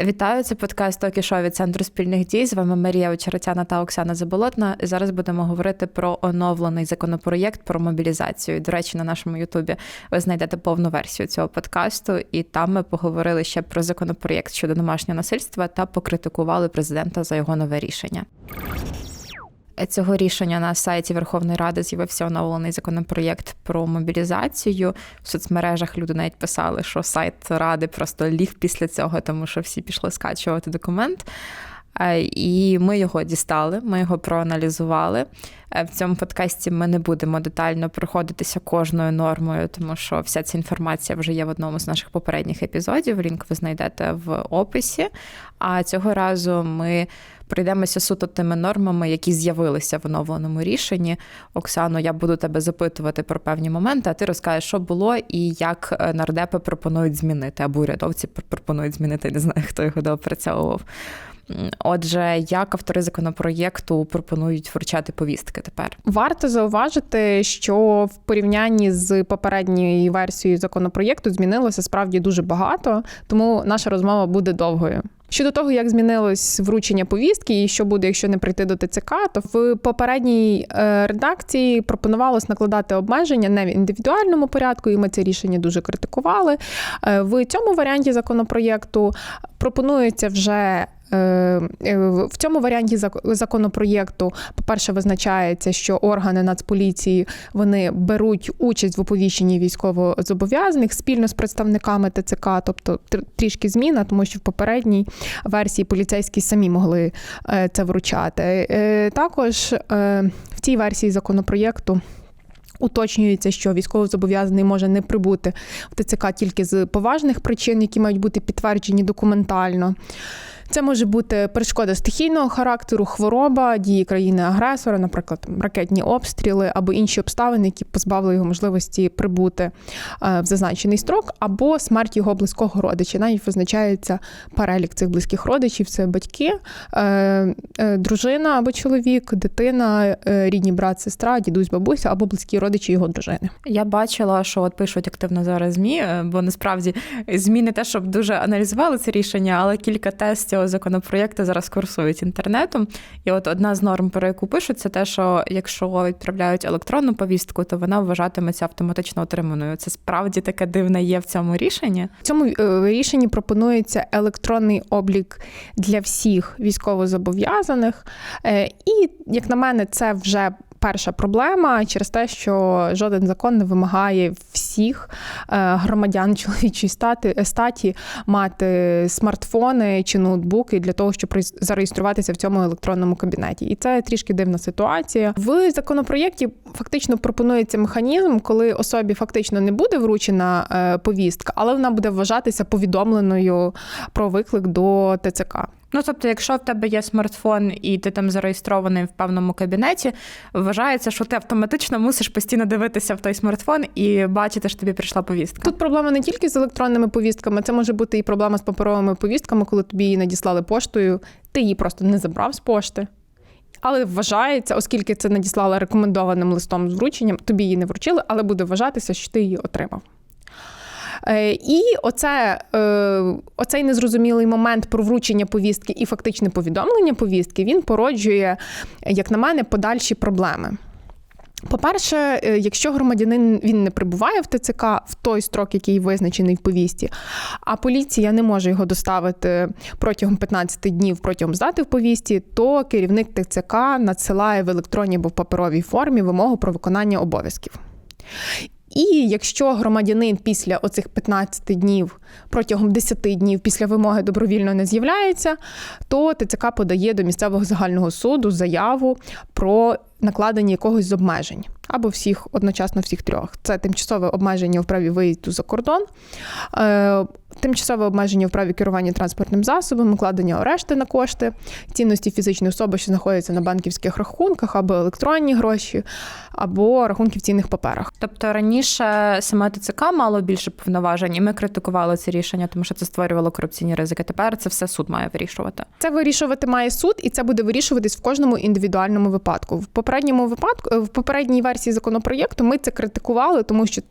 Вітаю, це подкаст «Токі Шоу» від центру спільних дій. З вами Марія Очеретяна та Оксана Заболотна. Зараз будемо говорити про оновлений законопроєкт про мобілізацію. До речі, на нашому Ютубі ви знайдете повну версію цього подкасту, і там ми поговорили ще про законопроєкт щодо домашнього насильства та покритикували президента за його нове рішення. Цього рішення на сайті Верховної Ради з'явився оновлений законопроєкт про мобілізацію. В соцмережах люди навіть писали, що сайт ради просто ліг після цього, тому що всі пішли скачувати документ. Е, і ми його дістали, ми його проаналізували. Е, в цьому подкасті ми не будемо детально проходитися кожною нормою, тому що вся ця інформація вже є в одному з наших попередніх епізодів. Лінк ви знайдете в описі. А цього разу ми пройдемося суто тими нормами, які з'явилися в оновленому рішенні. Оксано, я буду тебе запитувати про певні моменти, а ти розкажеш, що було і як е, нардепи пропонують змінити, або урядовці пропонують змінити. Не знаю, хто його доопрацьовував. Отже, як автори законопроєкту пропонують вручати повістки тепер? Варто зауважити, що в порівнянні з попередньою версією законопроєкту змінилося справді дуже багато, тому наша розмова буде довгою. Щодо того, як змінилось вручення повістки і що буде, якщо не прийти до ТЦК, то в попередній е, редакції пропонувалось накладати обмеження не в індивідуальному порядку, і ми це рішення дуже критикували. Е, в цьому варіанті законопроєкту пропонується вже в цьому варіанті законопроєкту, по-перше, визначається, що органи Нацполіції вони беруть участь в оповіщенні військовозобов'язаних спільно з представниками ТЦК, тобто трішки зміна, тому що в попередній версії поліцейські самі могли е, це вручати. Також в цій версії законопроєкту. Уточнюється, що військовозобов'язаний може не прибути в ТЦК тільки з поважних причин, які мають бути підтверджені документально. Це може бути перешкода стихійного характеру, хвороба, дії країни-агресора, наприклад, ракетні обстріли або інші обставини, які позбавили його можливості прибути е, в зазначений строк, або смерть його близького родича. Навіть визначається перелік цих близьких родичів: це батьки, е, е, дружина або чоловік, дитина, рідні брат, сестра, дідусь, бабуся або близькі родичі його дружини. Я бачила, що от пишуть активно зараз змі, бо насправді змі не те, щоб дуже аналізували це рішення, але кілька тестів цього законопроєкту зараз курсують інтернетом. І от одна з норм, про яку пишуть, це те, що якщо відправляють електронну повістку, то вона вважатиметься автоматично отриманою. Це справді таке дивне є в цьому рішенні. В цьому е, рішенні пропонується електронний облік для всіх військовозобов'язаних. Е, і, як на мене, це вже перша проблема через те, що жоден закон не вимагає всіх е, громадян чоловічої статі статі мати смартфони чи ноутбуки для того, щоб зареєструватися в цьому електронному кабінеті. І це трішки дивна ситуація. В законопроєкті фактично пропонується механізм, коли особі фактично не буде вручена е, повістка, але вона буде вважатися повідомленою про виклик до ТЦК. Ну, тобто, якщо в тебе є смартфон і ти там зареєстрований в певному кабінеті, вважається, що ти автоматично мусиш постійно дивитися в той смартфон і бачити, що тобі прийшла повістка. Тут проблема не тільки з електронними повістками, це може бути і проблема з паперовими повістками, коли тобі її надіслали поштою, ти її просто не забрав з пошти. Але вважається, оскільки це надіслали рекомендованим листом з врученням, тобі її не вручили, але буде вважатися, що ти її отримав. Е, і оце, е, оцей незрозумілий момент про вручення повістки і фактичне повідомлення повістки він породжує, як на мене, подальші проблеми. По-перше, е, якщо громадянин він не прибуває в ТЦК в той строк, який визначений в повісті, а поліція не може його доставити протягом 15 днів протягом здати в повісті, то керівник ТЦК надсилає в електронній або в паперовій формі вимогу про виконання обов'язків. І якщо громадянин після оцих 15 днів протягом 10 днів після вимоги добровільно не з'являється, то ТЦК подає до місцевого загального суду заяву про накладення якогось з обмежень або всіх одночасно всіх трьох. Це тимчасове обмеження в праві виїзду за кордон, е, тимчасове обмеження в праві керування транспортним засобом, укладення арешти на кошти, цінності фізичної особи, що знаходяться на банківських рахунках, або електронні гроші, або рахунки в цінних паперах. Тобто раніше саме ТЦК мало більше повноважень, і ми критикували це рішення, тому що це створювало корупційні ризики. Тепер це все суд має вирішувати. Це вирішувати має суд, і це буде вирішуватись в кожному індивідуальному випадку. Попередньому випадку, в попередній версії законопроєкту ми це критикували, тому що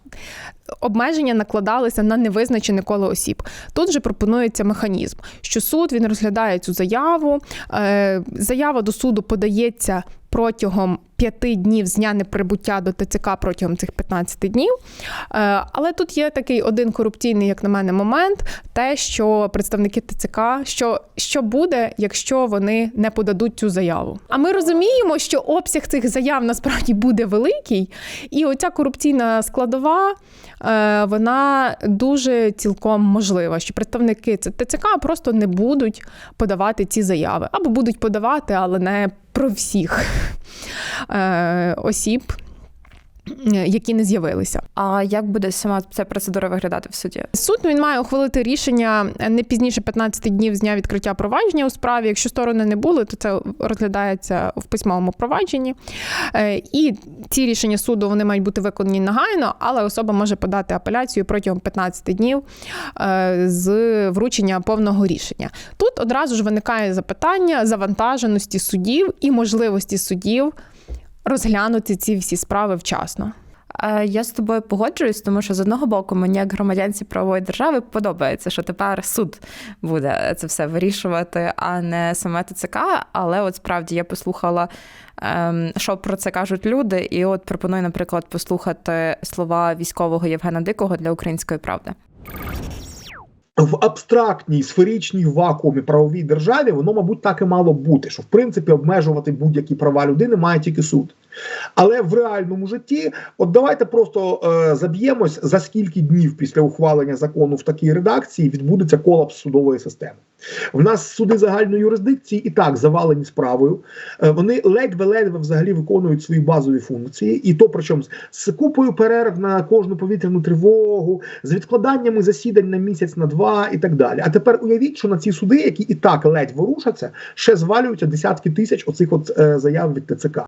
обмеження накладалися на невизначене коло осіб. Тут же пропонується механізм, що суд він розглядає цю заяву. Е, Заява до суду подається протягом п'яти днів з дня неприбуття до ТЦК протягом цих 15 днів. Е, Але тут є такий один корупційний, як на мене, момент: те, що представники ТЦК, що, що буде, якщо вони не подадуть цю заяву. А ми розуміємо, що обсяг цих заяв насправді буде великий, і оця корупційна складова. е, Вона дуже цілком можлива, що представники ТЦК просто не будуть подавати ці заяви або будуть подавати, але не про всіх е, осіб, які не з'явилися. А як буде сама ця процедура виглядати в суді? Суд він має ухвалити рішення не пізніше 15 днів з дня відкриття провадження у справі. Якщо сторони не були, то це розглядається в письмовому провадженні. Е, І ці рішення суду вони мають бути виконані негайно, але особа може подати апеляцію протягом 15 днів е, з вручення повного рішення. Тут одразу ж виникає запитання завантаженості судів і можливості судів розглянути ці всі справи вчасно. Е, Я з тобою погоджуюсь, тому що з одного боку мені, як громадянці правової держави, подобається, що тепер суд буде це все вирішувати, а не саме ТЦК. Але от справді я послухала, ем, що про це кажуть люди, і от пропоную, наприклад, послухати слова військового Євгена Дикого для української правди. В абстрактній сферичній вакуумі правовій державі воно, мабуть, так і мало бути, що в принципі обмежувати будь-які права людини має тільки суд. Але в реальному житті, от давайте просто е, заб'ємось, за скільки днів після ухвалення закону в такій редакції відбудеться колапс судової системи. В нас суди загальної юрисдикції і так завалені справою. Е, Вони ледве-ледве взагалі виконують свої базові функції, і то причому з- купою перерв на кожну повітряну тривогу, з відкладаннями засідань на місяць на два і так далі. А тепер уявіть, що на ці суди, які і так ледь ворушаться, ще звалюються десятки тисяч оцих от е, заяв від ТЦК.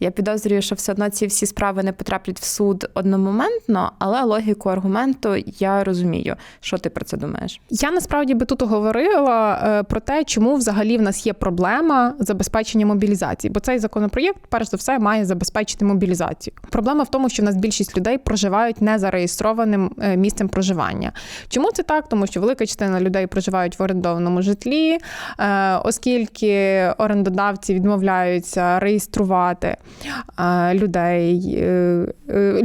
Я підозрюю, що все одно ці всі справи не потраплять в суд одномоментно, але логіку аргументу я розумію. Що ти про це думаєш? Я насправді би тут говорила е, про те, чому взагалі в нас є проблема забезпечення мобілізації, бо цей законопроєкт, перш за все, має забезпечити мобілізацію. Проблема в тому, що в нас більшість людей проживають незареєстрованим е, місцем проживання. Чому це так? Тому що велика частина людей проживають в орендованому житлі, е, оскільки орендодавці відмовляються реєструвати людей, е, е,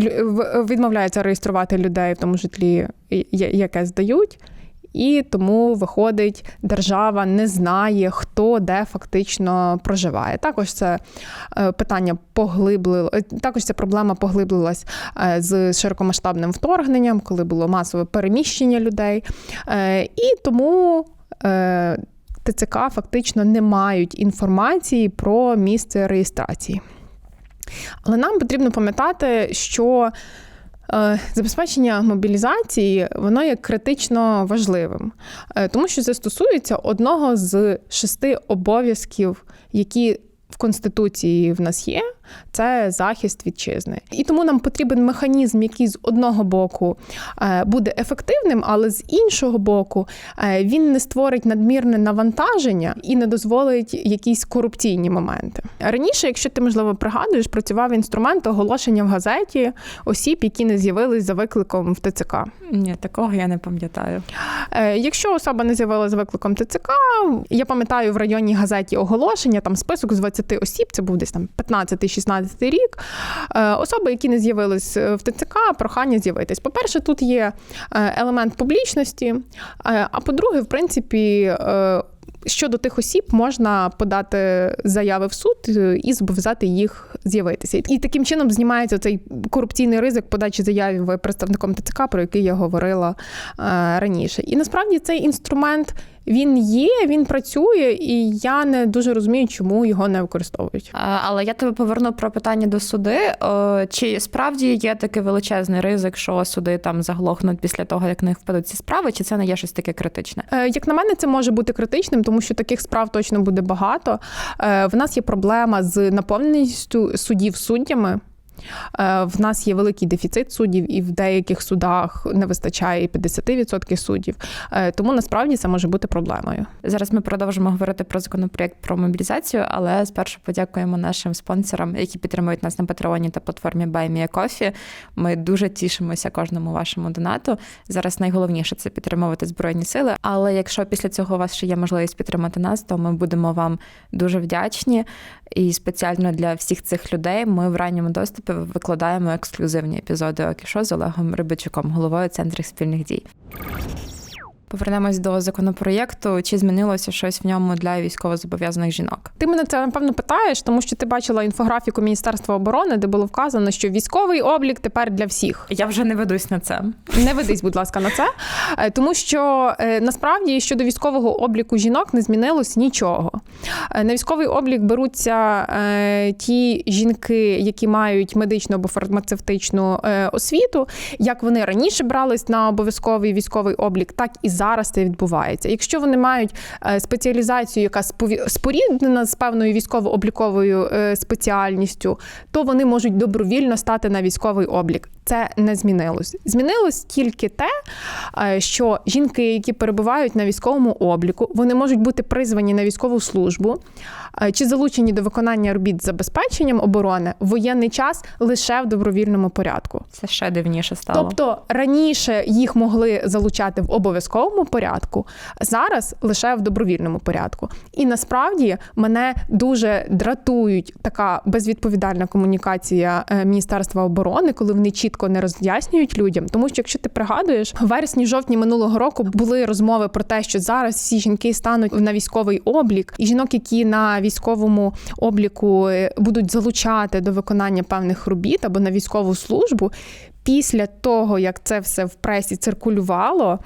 відмовляються реєструвати людей в тому житлі, яке здають. І тому виходить, держава не знає, хто де фактично проживає. Також це е, питання поглиблило. Також ця проблема поглиблилась з широкомасштабним вторгненням, коли було масове переміщення людей. І тому ТЦК фактично не мають інформації про місце реєстрації. Але нам потрібно пам'ятати, що е, забезпечення мобілізації воно є критично важливим, Е, тому що це стосується одного з шести обов'язків, які в Конституції в нас є, це захист вітчизни. І тому нам потрібен механізм, який з одного боку е, буде ефективним, але з іншого боку е, він не створить надмірне навантаження і не дозволить якісь корупційні моменти. Раніше, якщо ти можливо пригадуєш, працював інструмент оголошення в газеті осіб, які не з'явились за викликом в ТЦК. Ні, такого я не пам'ятаю. Е, Якщо особа не з'явилася за викликом ТЦК, я пам'ятаю в районній газеті оголошення, там список з 20 осіб, це був десь там 15-16 рік. Е, Особи, які не з'явились в ТЦК, прохання з'явитись. По-перше, тут є е, елемент публічності. е, А по-друге, в принципі, е, щодо тих осіб можна подати заяви в суд е, і зобов'язати їх з'явитися. І таким чином знімається цей корупційний ризик подачі заяви представником ТЦК, про який я говорила е, раніше. І насправді цей інструмент він є, він працює, і я не дуже розумію, чому його не використовують. Але я тебе поверну про питання до суди. Чи справді є такий величезний ризик, що суди там заглохнуть після того, як в них впадуть ці справи, чи це не є щось таке критичне? Е, Як на мене, це може бути критичним, тому що таких справ точно буде багато. Е, В нас є проблема з наповненістю судів суддями. Е, В нас є великий дефіцит суддів, і в деяких судах не вистачає і 50% суддів. Е, Тому насправді це може бути проблемою. Зараз ми продовжимо говорити про законопроєкт про мобілізацію, але спершу подякуємо нашим спонсорам, які підтримують нас на Патреоні та платформі BuyMeACoffee. Ми дуже тішимося кожному вашому донату. Зараз найголовніше це підтримувати збройні сили. Але якщо після цього у вас ще є можливість підтримати нас, то ми будемо вам дуже вдячні. І спеціально для всіх цих людей ми в ранньому доступі викладаємо ексклюзивні епізоди Окішо з Олегом Рибачуком, головою центру спільних дій. Повернемось до законопроєкту. Чи змінилося щось в ньому для військовозобов'язаних жінок? Ти мене це напевно питаєш, тому що ти бачила інфографіку Міністерства оборони, де було вказано, що військовий облік тепер для всіх. Я вже не ведусь на це. Не ведись, будь ласка, на це, Е, тому що е, насправді щодо військового обліку жінок не змінилось нічого. Е, На військовий облік беруться ті жінки, які мають медичну або фармацевтичну освіту. Як вони раніше брались на обов'язковий військовий облік, так і зараз це відбувається. Якщо вони мають е, спеціалізацію, яка споріднена з певною військово-обліковою е, спеціальністю, то вони можуть добровільно стати на військовий облік. Це не змінилось. Змінилось тільки те, е, що жінки, які перебувають на військовому обліку, вони можуть бути призвані на військову службу е, чи залучені до виконання робіт з забезпеченням оборони в воєнний час лише в добровільному порядку. Це ще дивніше стало. Тобто раніше їх могли залучати в обов'язковому порядку, зараз лише в добровільному порядку. І насправді мене дуже дратують така безвідповідальна комунікація е, Міністерства оборони, коли вони чітко не роз'яснюють людям. Тому що, якщо ти пригадуєш, в вересні-жовтні минулого року були розмови про те, що зараз всі жінки стануть на військовий облік, і жінок, які на військовому обліку е, будуть залучати до виконання певних робіт або на військову службу. Після того, як це все в пресі циркулювало,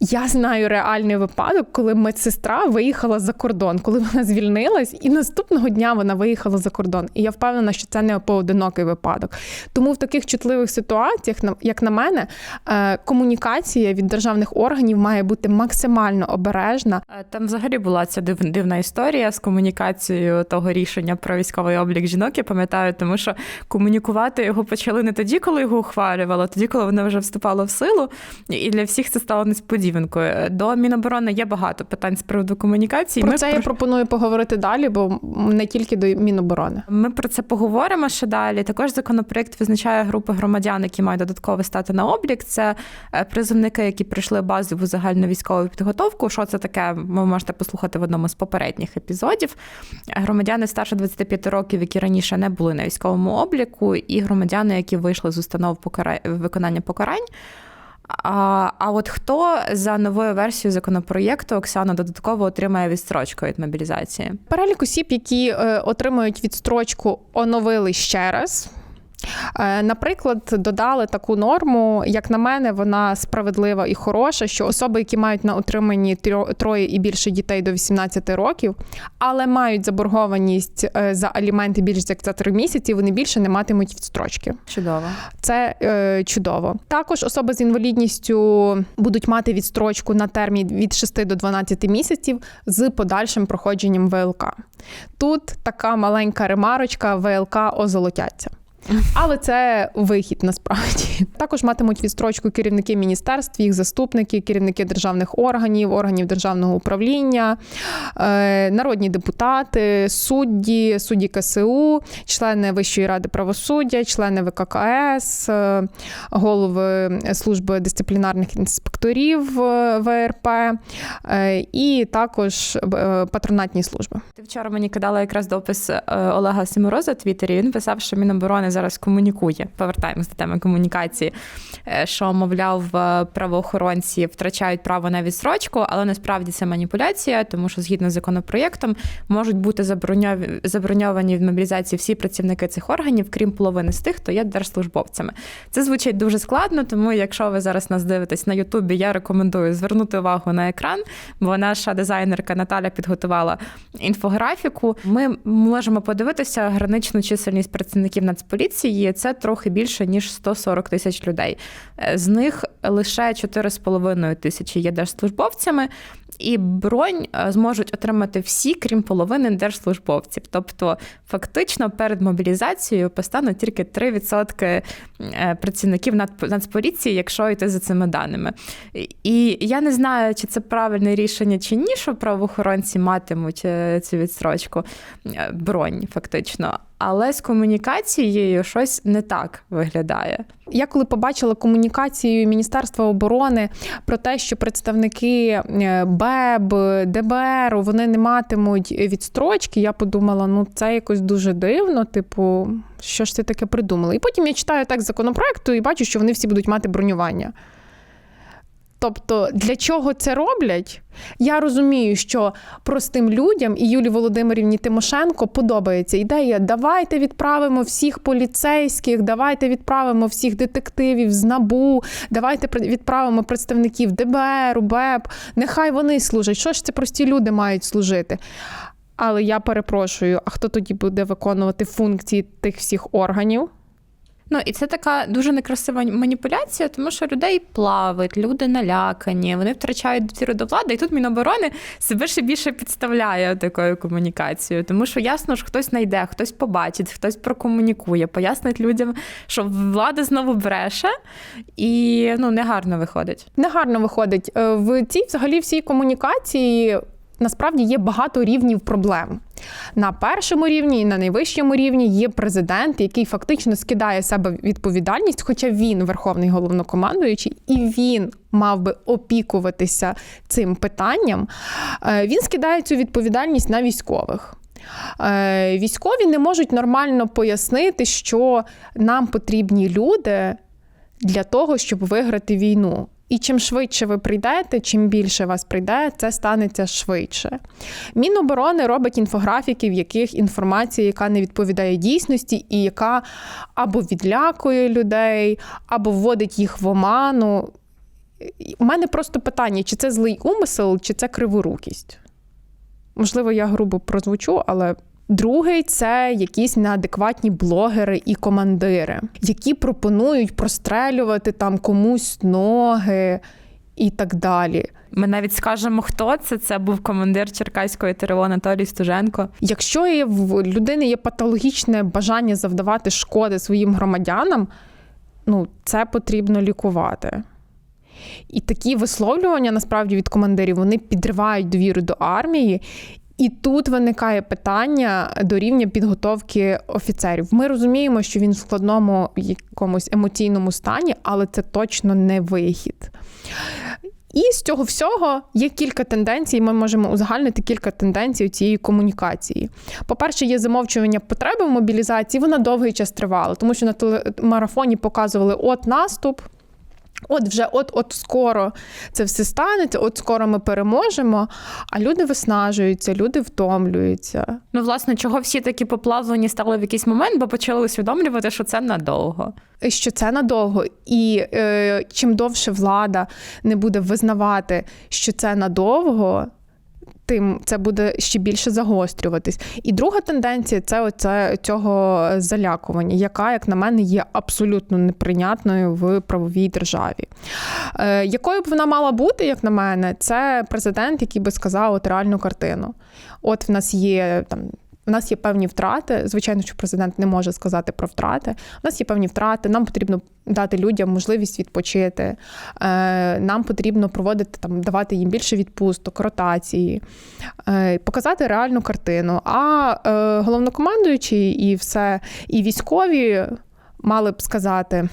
я знаю реальний випадок, коли медсестра виїхала за кордон, коли вона звільнилась, і наступного дня вона виїхала за кордон. І я впевнена, що це не поодинокий випадок. Тому в таких чутливих ситуаціях, як на мене, е, комунікація від державних органів має бути максимально обережна. Е, Там взагалі була ця дивна історія з комунікацією того рішення про військовий облік жінок. Я пам'ятаю, тому що комунікувати його почали не тоді, коли його ухвалювали, а тоді, коли воно вже вступало в силу, і для всіх це стало несподіванкою. До Міноборони є багато питань з приводу комунікації. Про Ми це я пропоную поговорити далі, бо не тільки до Міноборони. Ми про це поговоримо ще далі. Також законопроект визначає групи громадян, які мають додатково стати на облік. Це е, призовники, які пройшли базову загальну військову підготовку. Що це таке? Ви можете послухати в одному з попередніх епізодів. Е, Громадяни старше 25 років, які раніше не були на військовому обліку, і громадяни, які вийшли з установ покара... виконання покарань. А, а от хто за новою версією законопроєкту Оксана додатково отримає відстрочку від мобілізації? Перелік осіб, які е, отримують відстрочку, оновили ще раз. Е, Наприклад, додали таку норму, як на мене, вона справедлива і хороша, що особи, які мають на утриманні троє і більше дітей до 18 років, але мають заборгованість е, за аліменти більш як за 3 місяці, вони більше не матимуть відстрочки. Чудово. Це е, чудово. Також особи з інвалідністю будуть мати відстрочку на термін від 6 до 12 місяців з подальшим проходженням ВЛК. Тут така маленька ремарочка: ВЛК озолотяться. Але це вихід насправді. Також матимуть відстрочку керівники міністерств, їх заступники, керівники державних органів, органів державного управління, е, народні депутати, судді, судді КСУ, члени Вищої ради правосуддя, члени ВККС, е, голови служби дисциплінарних інспекторів е, ВРП і також патронатні служби. Ти вчора мені кидала якраз допис Олега Симороза в Твіттері. Він писав, що Міноборони зараз комунікує. Повертаємось до теми комунікації. е, Що, мовляв, е, правоохоронці втрачають право на відстрочку, але насправді це маніпуляція, тому що згідно з законопроєктом можуть бути забороньов- заброньовані в мобілізації всі працівники цих органів, крім половини з тих, хто є держслужбовцями. Це звучить дуже складно, тому якщо ви зараз нас дивитесь на Ютубі, я рекомендую звернути увагу на екран, бо наша дизайнерка Наталя підготувала інфографіку. Ми можемо подивитися граничну чисельність працівників Нацполіції Нацполіції це трохи більше ніж 140 тисяч людей. Е, З них лише 4,5 тисячі є держслужбовцями, і бронь е, зможуть отримати всі, крім половини держслужбовців. Тобто, фактично, перед мобілізацією постануть тільки 3% е, працівників Нацп- Нацполіції, якщо йти за цими даними. І- я не знаю, чи це правильне рішення чи ні, що правоохоронці матимуть цю відстрочку бронь, фактично. Але з комунікацією щось не так виглядає. Я коли побачила комунікацію Міністерства оборони про те, що представники е, БЕБ, ДБР вони не матимуть відстрочки, я подумала, ну це якось дуже дивно. Типу, що ж це таке придумали? І потім я читаю текст законопроекту і бачу, що вони всі будуть мати бронювання. Тобто, для чого це роблять? Я розумію, що простим людям і Юлії Володимирівні Тимошенко подобається ідея: давайте відправимо всіх поліцейських, давайте відправимо всіх детективів з НАБУ, давайте відправимо представників ДБР, УБЕП. Нехай вони служать. Що ж це прості люди мають служити? Але я перепрошую, а хто тоді буде виконувати функції тих всіх органів? Ну і це така дуже некрасива маніпуляція, тому що людей плавить, люди налякані, вони втрачають довіру до влади, і тут Міноборони себе ще більше підставляє такою комунікацією. Тому що ясно ж хтось знайде, хтось побачить, хтось прокомунікує, пояснить людям, що влада знову бреше, і ну негарно виходить. Негарно виходить. Е, В цій взагалі всій комунікації насправді є багато рівнів проблем. На першому рівні і на найвищому рівні є президент, який фактично скидає себе відповідальність, хоча він верховний головнокомандуючий, і він мав би опікуватися цим питанням. Е, Він скидає цю відповідальність на військових. Е, Військові не можуть нормально пояснити, що нам потрібні люди для того, щоб виграти війну. І чим швидше ви прийдете, чим більше вас прийде, це станеться швидше. Міноборони робить інфографіки, в яких інформація, яка не відповідає дійсності, і яка або відлякує людей, або вводить їх в оману. У мене просто питання: чи це злий умисел, чи це криворукість? Можливо, я грубо прозвучу, але Другий це якісь неадекватні блогери і командири, які пропонують прострелювати там комусь ноги і так далі. Ми навіть скажемо, хто це. Це був командир Черкаської ТРО Анатолій Стуженко. Якщо є в людини є патологічне бажання завдавати шкоди своїм громадянам, ну це потрібно лікувати. І такі висловлювання насправді від командирів вони підривають довіру до армії. І тут виникає питання до рівня підготовки офіцерів. Ми розуміємо, що він в складному якомусь емоційному стані, але це точно не вихід. І з цього всього є кілька тенденцій. Ми можемо узагальнити кілька тенденцій цієї комунікації. По-перше, є замовчування потреби в мобілізації. Вона довгий час тривала, тому що на телемарафоні показували от наступ. От вже от от скоро це все станеться, от скоро ми переможемо, а люди виснажуються, люди втомлюються. Ну, власне, чого всі такі поплавлені стали в якийсь момент, бо почали усвідомлювати, що це надовго. Що це надовго, і е, чим довше влада не буде визнавати, що це надовго, тим це буде ще більше загострюватись. І друга тенденція це оце цього залякування, яка, як на мене, є абсолютно неприйнятною в правовій державі. Е, якою б вона мала бути, як на мене, це президент, який би сказав от реальну картину. От в нас є там. У нас є певні втрати. Звичайно, що президент не може сказати про втрати. У нас є певні втрати. Нам потрібно дати людям можливість відпочити. Е, Нам потрібно проводити там, давати їм більше відпусток, ротації, е, показати реальну картину. А е, головнокомандуючий і все, і військові мали б сказати.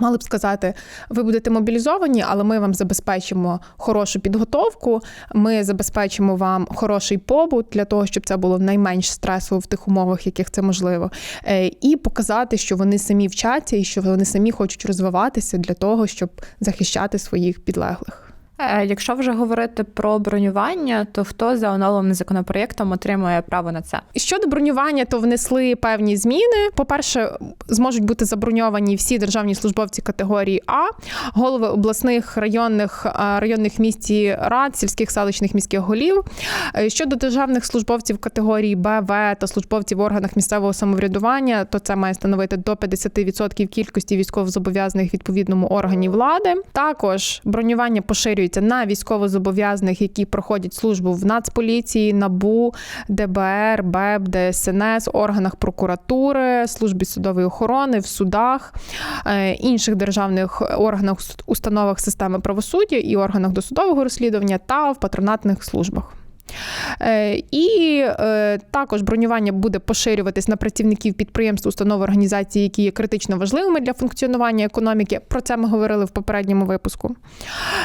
Мали б сказати, ви будете мобілізовані, але ми вам забезпечимо хорошу підготовку. Ми забезпечимо вам хороший побут для того, щоб це було найменш стресово в тих умовах, яких це можливо, Е, і показати, що вони самі вчаться і що вони самі хочуть розвиватися для того, щоб захищати своїх підлеглих. Е, Якщо вже говорити про бронювання, то хто за оновленим законопроєктом отримує право на це? Щодо бронювання, то внесли певні зміни. По-перше, зможуть бути заброньовані всі державні службовці категорії А, голови обласних районних е, районних місті рад, сільських селищних міських голів. Е, Щодо державних службовців категорії Б, В та службовців в органах місцевого самоврядування, то це має становити до 50% кількості військовозобов'язаних відповідному органі влади. Також бронювання поширюється на військовозобов'язаних, які проходять службу в Нацполіції, НАБУ, ДБР, БЕБ, ДСНС, органах прокуратури, службі судової охорони, в судах, е, інших державних органах, установах системи правосуддя і органах досудового розслідування та в патронатних службах. Е, І е, також бронювання буде поширюватись на працівників підприємств, установ організацій, які є критично важливими для функціонування економіки. Про це ми говорили в попередньому випуску.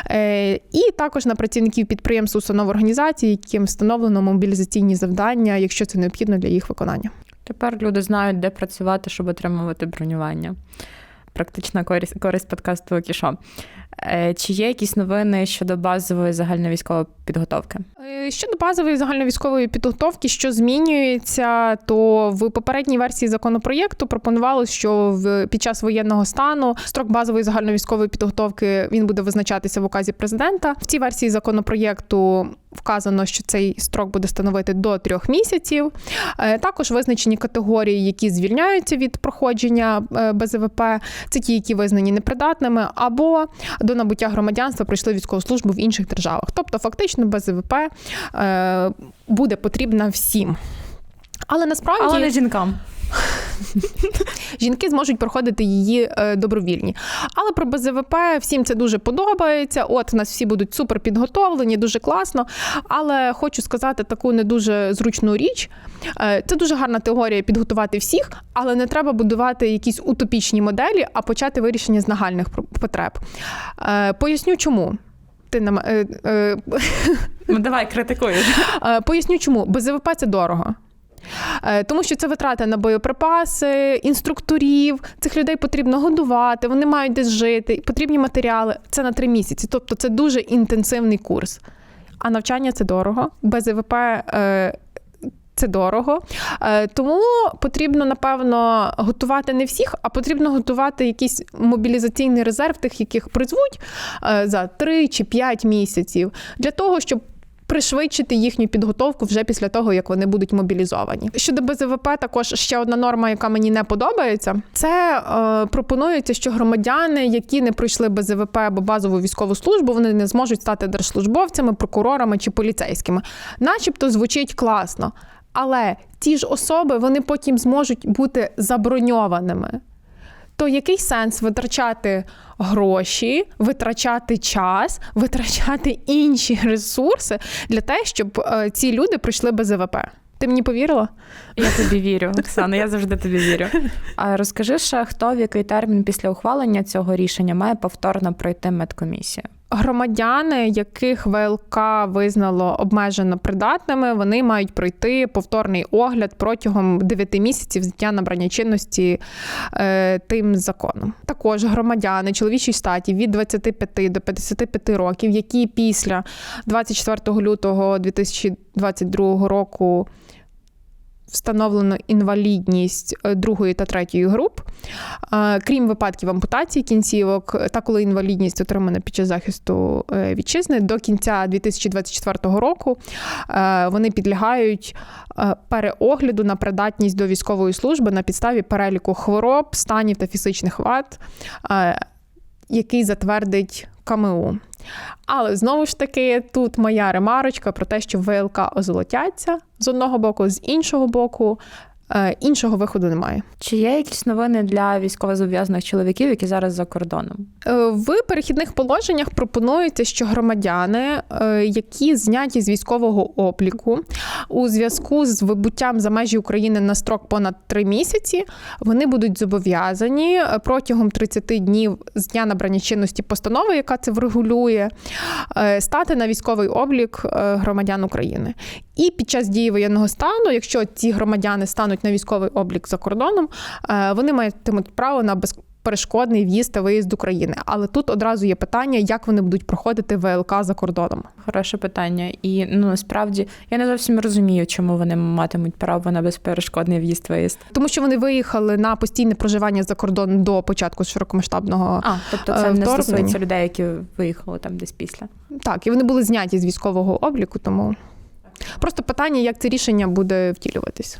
Е, І також на працівників підприємств, установ організацій, яким встановлено мобілізаційні завдання, якщо це необхідно для їх виконання. Тепер люди знають, де працювати, щоб отримувати бронювання. Практична користь, користь подкасту Окішо. Е, Чи є якісь новини щодо базової загальновійськової підготовки? Е, Щодо базової загальновійськової підготовки, що змінюється, то в попередній версії законопроєкту пропонувалось, що в під час воєнного стану строк базової загальновійськової підготовки він буде визначатися в указі президента. В цій версії законопроєкту вказано, що цей строк буде становити до трьох місяців. Е, Також визначені категорії, які звільняються від проходження БЗВП. Це ті, які визнані непридатними, або до набуття громадянства пройшли військову службу в інших державах. Тобто, фактично, БЗВП е, буде потрібна всім. Але насправді Але не жінкам. жінки зможуть проходити її е, добровільні. Але про БЗВП всім це дуже подобається. От нас всі будуть супер підготовлені, дуже класно. Але хочу сказати таку не дуже зручну річ. Е, Це дуже гарна теорія підготувати всіх, але не треба будувати якісь утопічні моделі, а почати вирішення з нагальних потреб. Е, Поясню, чому. Ти нам Ну давай, критикуй. Е, Поясню, чому БЗВП це дорого. Е, Тому що це витрати на боєприпаси, інструкторів. Цих людей потрібно годувати, вони мають десь жити, потрібні матеріали. Це на три місяці. Тобто це дуже інтенсивний курс. А навчання це дорого. БЗВП е, це дорого. Е, Тому потрібно, напевно, готувати не всіх, а потрібно готувати якийсь мобілізаційний резерв, тих, яких призвуть за 3 чи 5 місяців, для того, щоб пришвидшити їхню підготовку вже після того, як вони будуть мобілізовані. Щодо БЗВП, також ще одна норма, яка мені не подобається, це е, пропонується, що громадяни, які не пройшли БЗВП або базову військову службу, вони не зможуть стати держслужбовцями, прокурорами чи поліцейськими. Начебто звучить класно. Але ті ж особи вони потім зможуть бути заброньованими. То який сенс витрачати гроші, витрачати час, витрачати інші ресурси для те, щоб е, ці люди пройшли ЗВП? Ти мені повірила? Я тобі вірю, Оксана, я завжди тобі вірю. А розкажи ще, хто в який термін після ухвалення цього рішення має повторно пройти медкомісію? Громадяни, яких ВЛК визнало обмежено придатними, вони мають пройти повторний огляд протягом 9 місяців з дня набрання чинності е, тим законом. Також громадяни чоловічої статі від 25 до 55 років, які після 24 лютого 2022 року встановлено інвалідність е, другої та третьої груп, Е, крім випадків ампутації кінцівок, та коли інвалідність отримана під час захисту е, вітчизни, до кінця 2024 року е, вони підлягають е, переогляду на придатність до військової служби на підставі переліку хвороб, станів та фізичних вад, е, який затвердить КМУ. Але знову ж таки, тут моя ремарочка про те, що ВЛК озолотяться з одного боку, з іншого боку, іншого виходу немає. Чи є якісь новини для військовозобов'язаних чоловіків, які зараз за кордоном? Е, В перехідних положеннях пропонується, що громадяни, е, які зняті з військового обліку у зв'язку з вибуттям за межі України на строк понад три місяці, вони будуть зобов'язані е, протягом 30 днів з дня набрання чинності постанови, яка це врегулює, е, стати на військовий облік е, громадян України. І під час дії воєнного стану, якщо ці громадяни стануть на військовий облік за кордоном, е, вони матимуть право на без безперешкодний в'їзд та виїзд України. Але тут одразу є питання, як вони будуть проходити ВЛК за кордоном. Хороше питання. І ну насправді я не зовсім розумію, чому вони матимуть право на безперешкодний в'їзд виїзд. Тому що вони виїхали на постійне проживання за кордон до початку широкомасштабного А, тобто це не стосується людей, які виїхали там десь після. Так, і вони були зняті з військового обліку, тому просто питання, як це рішення буде втілюватись.